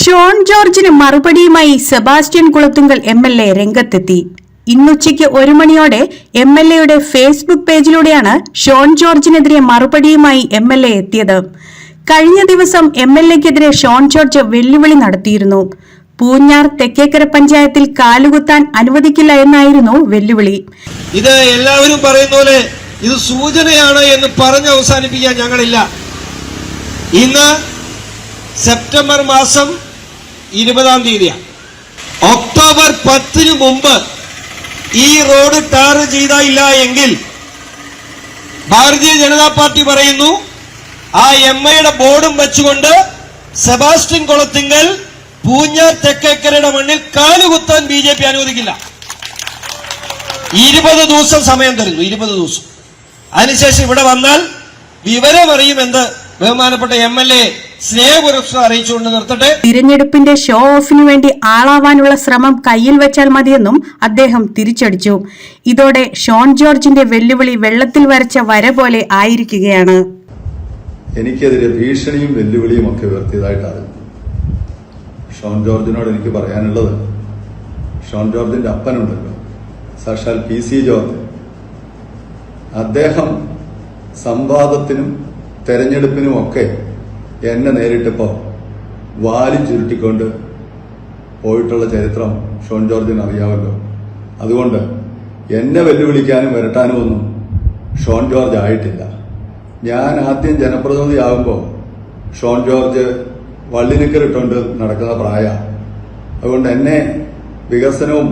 Sean ജോർജിന് മറുപടിയുമായി Sebastian Kulathunkal M L A രംഗത്തെത്തി. ഇന്നുച്ചയ്ക്ക് ഒരു മണിയോടെ എം എൽ എയുടെ ഫേസ്ബുക്ക് പേജിലൂടെയാണ് ഷോൺ ജോർജിനെതിരെ മറുപടിയുമായി എം എൽ എ എത്തിയത്. കഴിഞ്ഞ ദിവസം എം എൽ എക്കെതിരെ ഷോൺ ജോർജ് വെല്ലുവിളി നടത്തിയിരുന്നു. പൂഞ്ഞാർ തെക്കേക്കര പഞ്ചായത്തിൽ കാലുകുത്താൻ അനുവദിക്കില്ല എന്നായിരുന്നു വെല്ലുവിളി. ഇത് എല്ലാവരും പറയുന്ന പോലെ ഇത് സൂചനയാണ് എന്ന് പറഞ്ഞ് അവസാനിപ്പിക്കാൻ ഞങ്ങളില്ല. ഇന്ന് സെപ്റ്റംബർ മാസം ഇരുപതാം തീയതിയാണ് ഒക്ടോബർ പത്തിന് മുമ്പ് ഈ റോഡ് ടാർ ചെയ്തില്ല എങ്കിൽ ഭാരതീയ ജനതാ പാർട്ടി പറയുന്നു ആ എം ഐയുടെ ബോർഡും വെച്ചുകൊണ്ട് സെബാസ്റ്റ്യൻ കൊളത്തിങ്കൽ പൂഞ്ഞ തെക്കേക്കരയുടെ മണ്ണിൽ കാലുകുത്താൻ ബി ജെ പി അനുവദിക്കില്ല. ഇരുപത് ദിവസം സമയം തരുന്നു ഇരുപത് ദിവസം. അതിനുശേഷം ഇവിടെ വന്നാൽ വിവരമറിയുമെന്ന് ബഹുമാനപ്പെട്ട എം എൽ എ സ്നേഹപുരസ്കാരം അറിയിച്ചുകൊണ്ട് നിർത്തട്ടെ. തിരഞ്ഞെടുപ്പിന്റെ ഷോ ഓഫിനു വേണ്ടി ആളാവാനുള്ള ശ്രമം കയ്യിൽ വെച്ചാൽ മതിയെന്നും അദ്ദേഹം തിരിച്ചടിച്ചു. ഇതോടെ ഷോൺ ജോർജിന്റെ വെല്ലുവിളി വെള്ളത്തിൽ വരച്ച വര പോലെ ആയിരിക്കുകയാണ്. എനിക്കെതിരെ ഭീഷണിയും വെല്ലുവിളിയും ഒക്കെ ഉയർത്തിയതായിട്ടാണ് ഷോൺ ജോർജിനോട് എനിക്ക് പറയാനുള്ളത്. ഷോൺ ജോർജിന്റെ അപ്പനുണ്ടല്ലോ സാക്ഷാൽ പി സി ജോർജ്. അദ്ദേഹം സംവാദത്തിനും തെരഞ്ഞെടുപ്പിനും ഒക്കെ എന്നെ നേരിട്ടിപ്പോ വാലി ചുരുട്ടിക്കൊണ്ട് പോയിട്ടുള്ള ചരിത്രം ഷോൺ ജോർജിന് അറിയാമല്ലോ. അതുകൊണ്ട് എന്നെ വെല്ലുവിളിക്കാനും വരട്ടാനും ഒന്നും ഷോൺ ജോർജ് ആയിട്ടില്ല. ഞാൻ ആദ്യം ജനപ്രതിനിധിയാകുമ്പോൾ ഷോൺ ജോർജ് വള്ളിനിക്കറിട്ടുണ്ട് നടക്കുന്ന പ്രായ. അതുകൊണ്ട് എന്നെ വികസനവും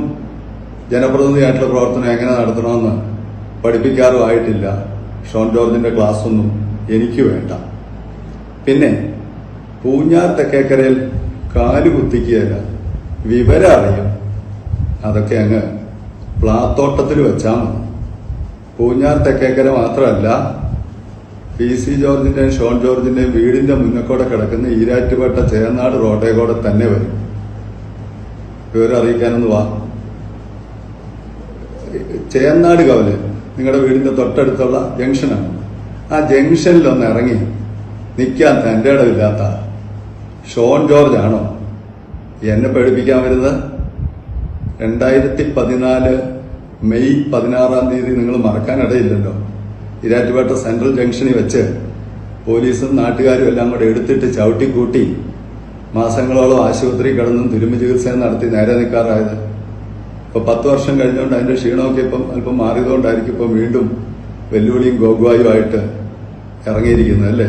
ജനപ്രതിനിധിയായിട്ടുള്ള പ്രവർത്തനം എങ്ങനെ നടത്തണമെന്ന് പഠിപ്പിക്കാറും ആയിട്ടില്ല. ഷോൺ ജോർജിന്റെ ക്ലാസ്സൊന്നും എനിക്ക് വേണ്ട. പിന്നെ പൂഞ്ഞാർ തെക്കേക്കരയിൽ കാൽ കുത്തിക്കുകയല്ല വിവരം അറിയും. അതൊക്കെ അങ്ങ് പ്ലാത്തോട്ടത്തിൽ വെച്ചാൽ മതി. പൂഞ്ഞാർ തെക്കേക്കര മാത്രമല്ല പി സി ജോർജിന്റെയും ഷോൺ ജോർജിന്റെയും വീടിന്റെ മുന്നക്കൂടെ കിടക്കുന്ന ഈരാറ്റുപേട്ട ചേർനാട് റോഡേ തന്നെ വരും. വിവരം അറിയിക്കാനൊന്ന് വാ. ചേന്നാട് കവൽ നിങ്ങളുടെ വീടിന്റെ തൊട്ടടുത്തുള്ള ജംഗ്ഷനാണ്. ആ ജംഗ്ഷനിലൊന്ന് ഇറങ്ങി. നിൽക്കാൻ തന്റെ ഇടമില്ലാത്ത ഷോൺ ജോർജ് ആണോ എന്നെ പേടിപ്പിക്കാൻ വരുന്നത്? രണ്ടായിരത്തി പതിനാല് മെയ് പതിനാറാം തീയതി നിങ്ങൾ മറക്കാനിടയില്ലല്ലോ ഇരാറ്റുപേട്ട സെൻട്രൽ ജംഗ്ഷനിൽ വെച്ച് പോലീസും നാട്ടുകാരും എല്ലാം കൂടെ എടുത്തിട്ട് ചവിട്ടിക്കൂട്ടി മാസങ്ങളോളം ആശുപത്രി കിടന്നും തുരുമ്പ് ചികിത്സ നടത്തി നേരെ നിൽക്കാറായത് ഇപ്പൊ പത്ത് വർഷം കഴിഞ്ഞുകൊണ്ട് അതിന്റെ ക്ഷീണമൊക്കെ ഇപ്പം അല്പം മാറിയതുകൊണ്ടായിരിക്കും ഇപ്പം വീണ്ടും വെല്ലുവിളിയും ഗോഗുവായുമായിട്ട് ഇറങ്ങിയിരിക്കുന്നത് അല്ലേ?